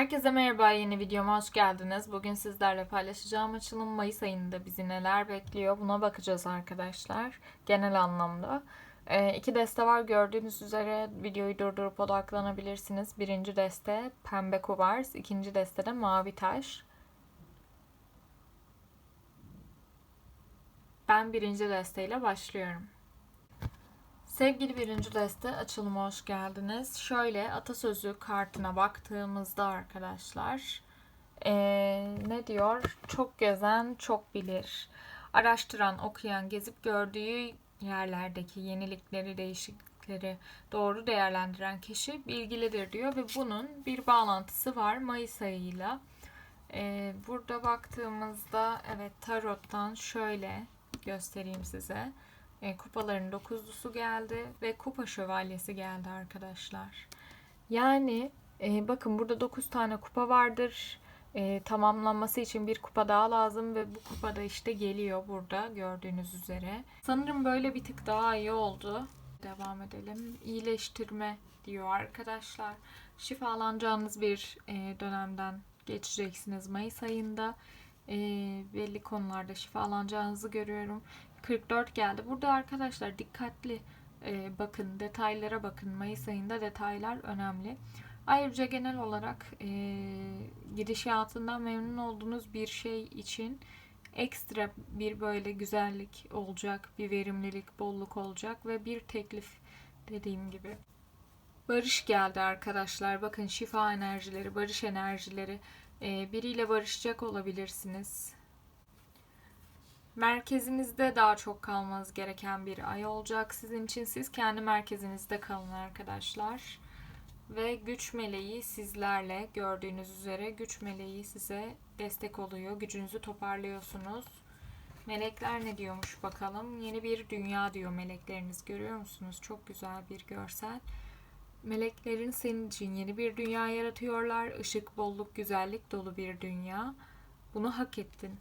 Herkese merhaba, yeni videoma hoş geldiniz. Bugün sizlerle paylaşacağım açılım Mayıs ayında bizi neler bekliyor buna bakacağız arkadaşlar. Genel anlamda. Ee, iki deste var gördüğünüz üzere videoyu durdurup odaklanabilirsiniz. Birinci deste pembe kuvars, ikinci deste de mavi taş. Ben birinci desteyle başlıyorum. Sevgili birinci deste açılıma hoş geldiniz. Şöyle atasözü kartına baktığımızda arkadaşlar ee, ne diyor? Çok gezen çok bilir. Araştıran, okuyan, gezip gördüğü yerlerdeki yenilikleri, değişiklikleri doğru değerlendiren kişi bilgilidir diyor ve bunun bir bağlantısı var Mayıs ayıyla. Ee, burada baktığımızda evet tarottan şöyle göstereyim size. E, kupaların dokuzlusu geldi ve kupa şövalyesi geldi arkadaşlar. Yani e, bakın burada dokuz tane kupa vardır. E, tamamlanması için bir kupa daha lazım ve bu kupada işte geliyor burada gördüğünüz üzere. Sanırım böyle bir tık daha iyi oldu. Devam edelim. İyileştirme diyor arkadaşlar. Şifalanacağınız bir e, dönemden geçeceksiniz Mayıs ayında. E, belli konularda şifalanacağınızı görüyorum. 44 geldi. Burada arkadaşlar dikkatli e, bakın detaylara bakın. Mayıs ayında detaylar önemli. Ayrıca genel olarak e, gidişatından memnun olduğunuz bir şey için ekstra bir böyle güzellik olacak, bir verimlilik, bolluk olacak ve bir teklif dediğim gibi. Barış geldi arkadaşlar. Bakın şifa enerjileri, barış enerjileri. E, biriyle barışacak olabilirsiniz merkezinizde daha çok kalmanız gereken bir ay olacak sizin için. Siz kendi merkezinizde kalın arkadaşlar. Ve güç meleği sizlerle gördüğünüz üzere güç meleği size destek oluyor. Gücünüzü toparlıyorsunuz. Melekler ne diyormuş bakalım. Yeni bir dünya diyor melekleriniz. Görüyor musunuz? Çok güzel bir görsel. Meleklerin senin için yeni bir dünya yaratıyorlar. Işık, bolluk, güzellik dolu bir dünya. Bunu hak ettin.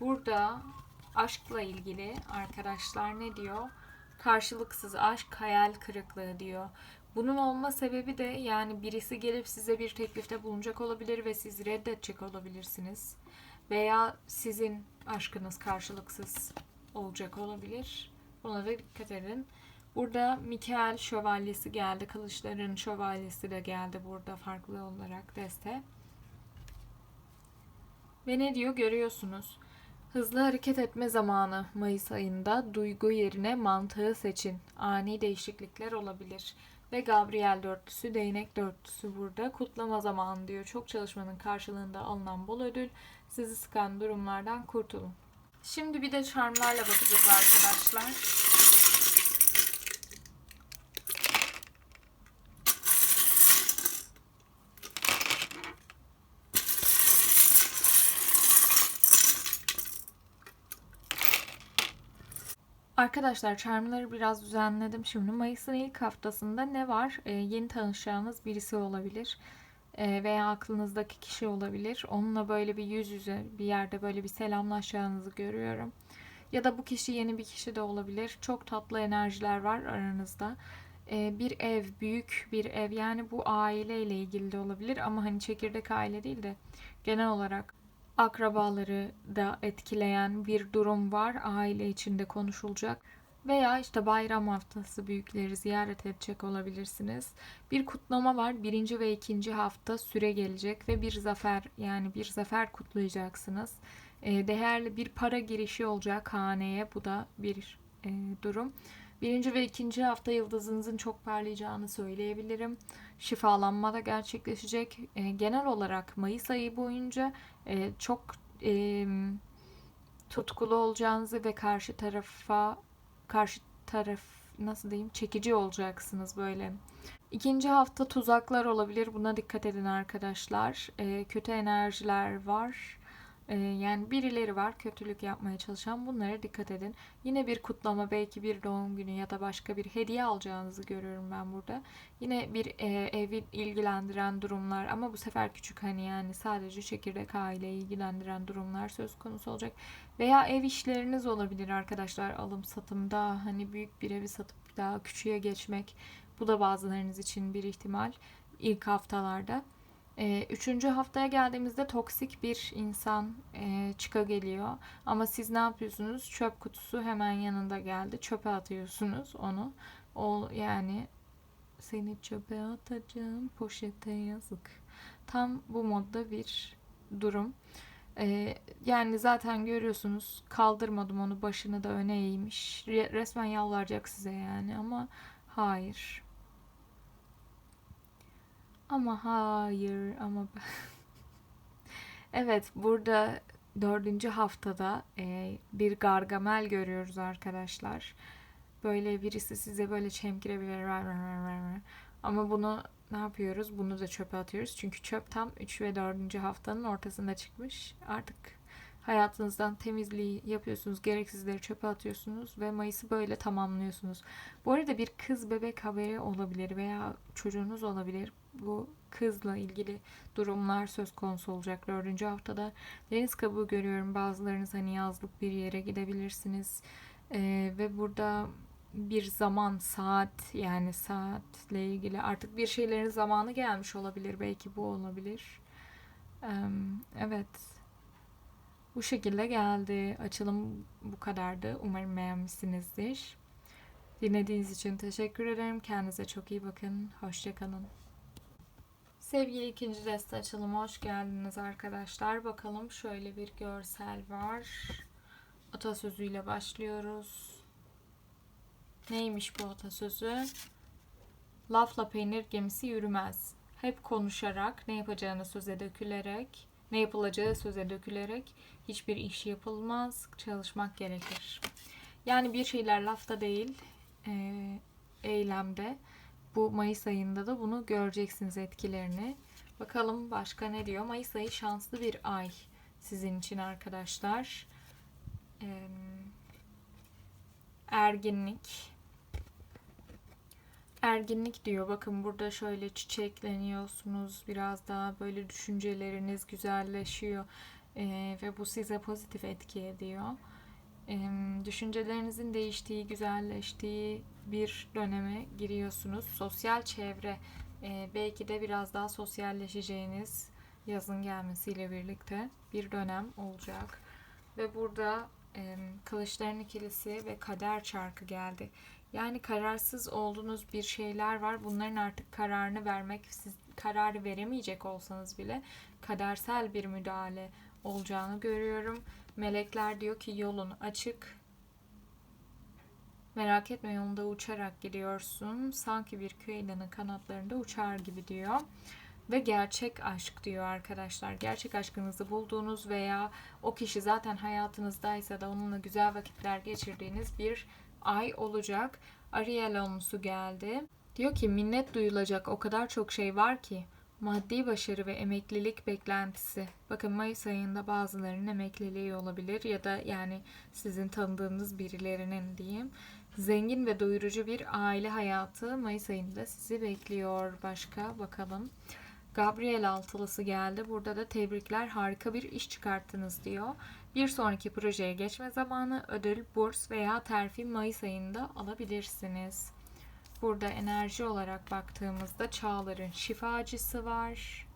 Burada aşkla ilgili arkadaşlar ne diyor? Karşılıksız aşk hayal kırıklığı diyor. Bunun olma sebebi de yani birisi gelip size bir teklifte bulunacak olabilir ve siz reddedecek olabilirsiniz. Veya sizin aşkınız karşılıksız olacak olabilir. Buna da dikkat edin. Burada Mikael şövalyesi geldi. Kılıçların şövalyesi de geldi burada farklı olarak deste. Ve ne diyor görüyorsunuz. Hızlı hareket etme zamanı Mayıs ayında duygu yerine mantığı seçin. Ani değişiklikler olabilir. Ve Gabriel dörtlüsü, değnek dörtlüsü burada. Kutlama zamanı diyor. Çok çalışmanın karşılığında alınan bol ödül. Sizi sıkan durumlardan kurtulun. Şimdi bir de charmlarla bakacağız arkadaşlar. Arkadaşlar charmları biraz düzenledim. Şimdi Mayıs'ın ilk haftasında ne var? Ee, yeni tanışacağınız birisi olabilir. Ee, veya aklınızdaki kişi olabilir. Onunla böyle bir yüz yüze bir yerde böyle bir selamlaşacağınızı görüyorum. Ya da bu kişi yeni bir kişi de olabilir. Çok tatlı enerjiler var aranızda. Ee, bir ev, büyük bir ev yani bu aileyle ilgili de olabilir ama hani çekirdek aile değil de genel olarak akrabaları da etkileyen bir durum var. Aile içinde konuşulacak. Veya işte bayram haftası büyükleri ziyaret edecek olabilirsiniz. Bir kutlama var. Birinci ve ikinci hafta süre gelecek ve bir zafer yani bir zafer kutlayacaksınız. E, değerli bir para girişi olacak haneye. Bu da bir e, durum. Birinci ve ikinci hafta yıldızınızın çok parlayacağını söyleyebilirim. Şifalanma da gerçekleşecek. E, genel olarak Mayıs ayı boyunca e, çok e, tutkulu olacağınızı ve karşı tarafa karşı taraf nasıl diyeyim çekici olacaksınız böyle. İkinci hafta tuzaklar olabilir. Buna dikkat edin arkadaşlar. E, kötü enerjiler var. Ee, yani birileri var kötülük yapmaya çalışan bunlara dikkat edin. Yine bir kutlama belki bir doğum günü ya da başka bir hediye alacağınızı görüyorum ben burada. Yine bir e, evi ilgilendiren durumlar ama bu sefer küçük hani yani sadece çekirdek aileyi ilgilendiren durumlar söz konusu olacak. Veya ev işleriniz olabilir arkadaşlar alım satımda hani büyük bir evi satıp daha küçüğe geçmek bu da bazılarınız için bir ihtimal. ilk haftalarda. E, üçüncü haftaya geldiğimizde toksik bir insan e, çıka geliyor. Ama siz ne yapıyorsunuz? Çöp kutusu hemen yanında geldi. Çöpe atıyorsunuz onu. O yani seni çöpe atacağım poşete yazık. Tam bu modda bir durum. Ee, yani zaten görüyorsunuz kaldırmadım onu başını da öne eğmiş. Re- resmen yalvaracak size yani ama hayır. Ama hayır ama evet burada dördüncü haftada e, bir Gargamel görüyoruz arkadaşlar. Böyle birisi size böyle çemkirebilir. Ama bunu ne yapıyoruz? Bunu da çöpe atıyoruz. Çünkü çöp tam 3 ve 4. haftanın ortasında çıkmış. Artık hayatınızdan temizliği yapıyorsunuz. Gereksizleri çöpe atıyorsunuz ve Mayıs'ı böyle tamamlıyorsunuz. Bu arada bir kız bebek haberi olabilir veya çocuğunuz olabilir. Bu kızla ilgili durumlar söz konusu olacak 4. haftada. Deniz kabuğu görüyorum. Bazılarınız hani yazlık bir yere gidebilirsiniz. Ee, ve burada bir zaman, saat yani saatle ilgili artık bir şeylerin zamanı gelmiş olabilir. Belki bu olabilir. Ee, evet. Bu şekilde geldi. Açılım bu kadardı. Umarım beğenmişsinizdir. Dinlediğiniz için teşekkür ederim. Kendinize çok iyi bakın. Hoşçakalın. Sevgili ikinci deste açılıma hoş geldiniz arkadaşlar. Bakalım şöyle bir görsel var. Atasözüyle başlıyoruz. Neymiş bu atasözü? Lafla peynir gemisi yürümez. Hep konuşarak, ne yapacağını söze dökülerek, ne yapılacağı söze dökülerek hiçbir iş yapılmaz. Çalışmak gerekir. Yani bir şeyler lafta değil, e, eylemde. Bu Mayıs ayında da bunu göreceksiniz etkilerini. Bakalım başka ne diyor? Mayıs ayı şanslı bir ay sizin için arkadaşlar. Ee, erginlik. Erginlik diyor. Bakın burada şöyle çiçekleniyorsunuz. Biraz daha böyle düşünceleriniz güzelleşiyor. Ee, ve bu size pozitif etki ediyor. Düşüncelerinizin değiştiği, güzelleştiği bir döneme giriyorsunuz. Sosyal çevre e, belki de biraz daha sosyalleşeceğiniz yazın gelmesiyle birlikte bir dönem olacak. Ve burada Kılıçların ikilisi ve Kader çarkı geldi. Yani kararsız olduğunuz bir şeyler var. Bunların artık kararını vermek, siz kararı veremeyecek olsanız bile kadersel bir müdahale olacağını görüyorum. Melekler diyor ki yolun açık. Merak etme yolunda uçarak gidiyorsun. Sanki bir kıyılanın kanatlarında uçar gibi diyor. Ve gerçek aşk diyor arkadaşlar. Gerçek aşkınızı bulduğunuz veya o kişi zaten hayatınızdaysa da onunla güzel vakitler geçirdiğiniz bir ay olacak. Ariel olmusu geldi. Diyor ki minnet duyulacak o kadar çok şey var ki. Maddi başarı ve emeklilik beklentisi. Bakın Mayıs ayında bazılarının emekliliği olabilir ya da yani sizin tanıdığınız birilerinin diyeyim. Zengin ve doyurucu bir aile hayatı Mayıs ayında sizi bekliyor. Başka bakalım. Gabriel altılısı geldi. Burada da tebrikler harika bir iş çıkarttınız diyor. Bir sonraki projeye geçme zamanı ödül, burs veya terfi Mayıs ayında alabilirsiniz. Burada enerji olarak baktığımızda Çağlar'ın şifacısı var.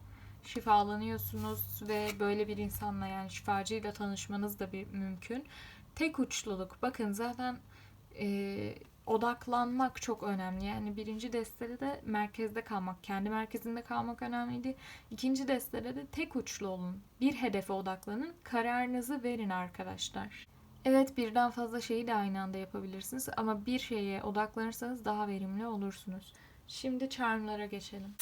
Şifalanıyorsunuz ve böyle bir insanla yani şifacıyla tanışmanız da bir mümkün. Tek uçluluk. Bakın zaten e, odaklanmak çok önemli. Yani birinci destede de merkezde kalmak, kendi merkezinde kalmak önemliydi. İkinci destede de tek uçlu olun. Bir hedefe odaklanın. Kararınızı verin arkadaşlar. Evet birden fazla şeyi de aynı anda yapabilirsiniz ama bir şeye odaklanırsanız daha verimli olursunuz. Şimdi charmlara geçelim.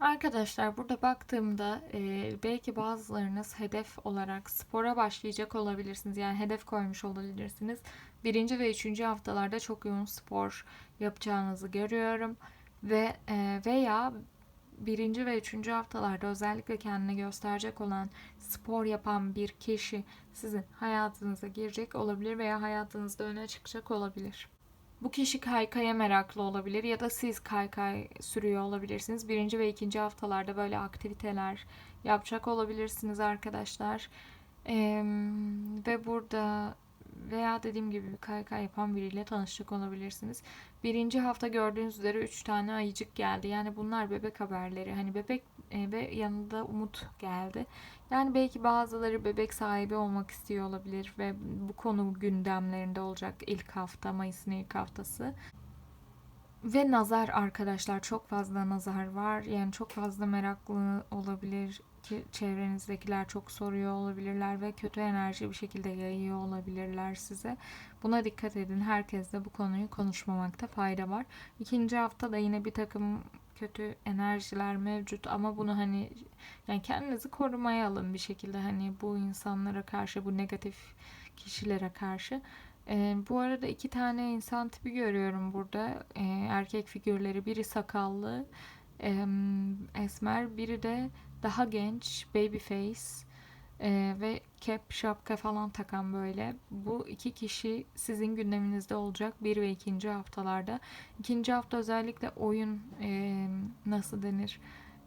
Arkadaşlar burada baktığımda e, belki bazılarınız hedef olarak spora başlayacak olabilirsiniz. Yani hedef koymuş olabilirsiniz. Birinci ve üçüncü haftalarda çok yoğun spor yapacağınızı görüyorum. Ve e, veya birinci ve üçüncü haftalarda özellikle kendini gösterecek olan spor yapan bir kişi sizin hayatınıza girecek olabilir veya hayatınızda öne çıkacak olabilir. Bu kişi kaykaya meraklı olabilir ya da siz kaykay sürüyor olabilirsiniz. Birinci ve ikinci haftalarda böyle aktiviteler yapacak olabilirsiniz arkadaşlar. Eee, ve burada veya dediğim gibi bir KYK yapan biriyle tanışacak olabilirsiniz. Birinci hafta gördüğünüz üzere 3 tane ayıcık geldi. Yani bunlar bebek haberleri. Hani bebek e, ve yanında umut geldi. Yani belki bazıları bebek sahibi olmak istiyor olabilir ve bu konu gündemlerinde olacak ilk hafta, Mayıs'ın ilk haftası. Ve nazar arkadaşlar çok fazla nazar var. Yani çok fazla meraklı olabilir ki çevrenizdekiler çok soruyor olabilirler ve kötü enerji bir şekilde yayıyor olabilirler size. Buna dikkat edin. Herkes de bu konuyu konuşmamakta fayda var. İkinci hafta da yine bir takım kötü enerjiler mevcut ama bunu hani yani kendinizi korumaya alın bir şekilde hani bu insanlara karşı bu negatif kişilere karşı. Ee, bu arada iki tane insan tipi görüyorum burada. Ee, erkek figürleri. Biri sakallı, em, esmer. Biri de daha genç, baby face. Ee, ve cap, şapka falan takan böyle. Bu iki kişi sizin gündeminizde olacak. Bir ve ikinci haftalarda. İkinci hafta özellikle oyun em, nasıl denir?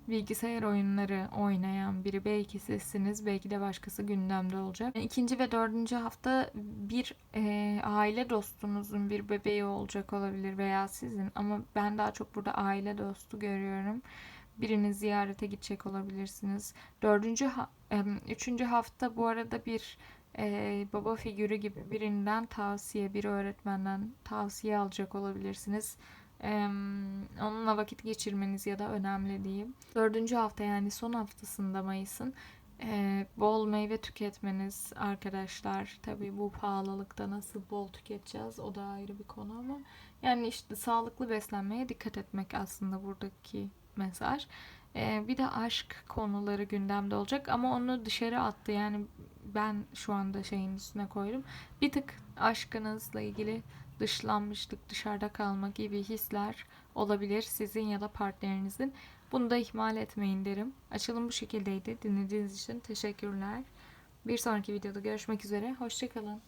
bilgisayar oyunları oynayan biri belki sizsiniz, belki de başkası gündemde olacak. İkinci ve dördüncü hafta bir e, aile dostunuzun bir bebeği olacak olabilir veya sizin ama ben daha çok burada aile dostu görüyorum. Birini ziyarete gidecek olabilirsiniz. Dördüncü, üçüncü hafta bu arada bir e, baba figürü gibi birinden tavsiye, bir öğretmenden tavsiye alacak olabilirsiniz. Em, onunla vakit geçirmeniz ya da önemli diyeyim. Dördüncü hafta yani son haftasında Mayıs'ın e, bol meyve tüketmeniz arkadaşlar. Tabii bu pahalılıkta nasıl bol tüketeceğiz o da ayrı bir konu ama yani işte sağlıklı beslenmeye dikkat etmek aslında buradaki mesaj. E, bir de aşk konuları gündemde olacak ama onu dışarı attı yani ben şu anda şeyin üstüne koydum. Bir tık aşkınızla ilgili dışlanmışlık, dışarıda kalma gibi hisler olabilir sizin ya da partnerinizin. Bunu da ihmal etmeyin derim. Açılım bu şekildeydi. Dinlediğiniz için teşekkürler. Bir sonraki videoda görüşmek üzere. Hoşçakalın.